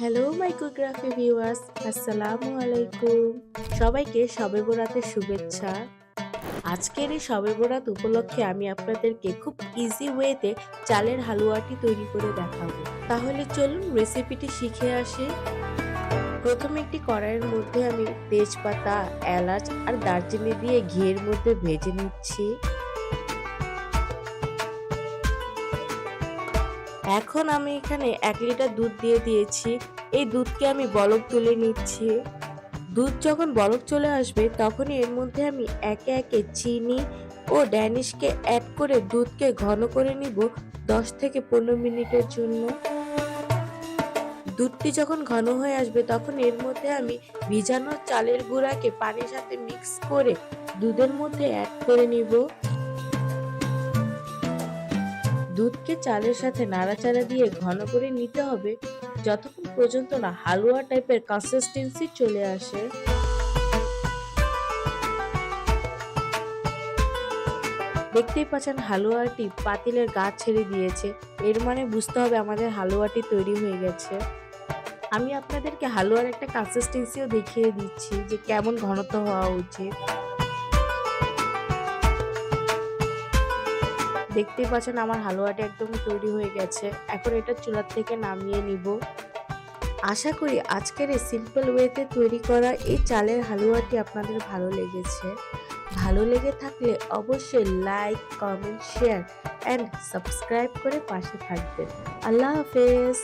Hello মাইক্রোগ্রাফি viewers আসসালামু আলাইকুম সবাইকে শবে বরাতের শুভেচ্ছা। আজকের এই শবে বরাত উপলক্ষে আমি আপনাদেরকে খুব ইজি ওয়েতে চালের হালুয়াটি তৈরি করে দেখাবো। তাহলে চলুন রেসিপিটি শিখে আসি। প্রথমে একটি কড়াইয়ের মধ্যে আমি তেজপাতা, এলাচ আর দারচিনি দিয়ে ঘিয়ের মধ্যে ভেজে নিচ্ছি। এখন আমি এখানে এক লিটার দুধ দিয়ে দিয়েছি। এই দুধকে আমি বলক তুলে নিচ্ছি। দুধ যখন বলক চলে আসবে, তখনই এর মধ্যে আমি একে একে চিনি ও ড্যানিশকে অ্যাড করে দুধকে ঘন করে নিব দশ থেকে পনেরো মিনিটের জন্য। দুধটি যখন ঘন হয়ে আসবে, তখন এর মধ্যে আমি ভিজানো চালের গুঁড়াকে পানির সাথে মিক্স করে দুধের মধ্যে অ্যাড করে নিব। দুধকে চালের সাথে নাড়াচাড়া দিয়ে ঘন করে নিতে হবে যতক্ষণ পর্যন্ত না হালুয়া টাইপের কনসিস্টেন্সি চলে আসে। দেখতেই পাচ্ছেন হালুয়াটি পাতিলের গা ছেড়ে দিয়েছে। এর মানে বুঝতে হবে আমাদের হালুয়াটি তৈরি হয়ে গেছে। আমি আপনাদেরকে হালুয়ার একটা কনসিস্টেন্সিও দেখিয়ে দিচ্ছি যে কেমন ঘনত্ব হওয়া উচিত। দেখতেই পাচ্ছেন আমার হালুয়াটা একদম তৈরি হয়ে গেছে। এখন এটা চুলার থেকে নামিয়ে নিব। আশা করি আজকের এই সিম্পল ওয়েতে তৈরি করা এই চালের হালুয়াটি আপনাদের ভালো লেগেছে। ভালো লেগে থাকলে অবশ্যই like comment share and subscribe করে পাশে থাকবেন। আল্লাহ হাফেজ!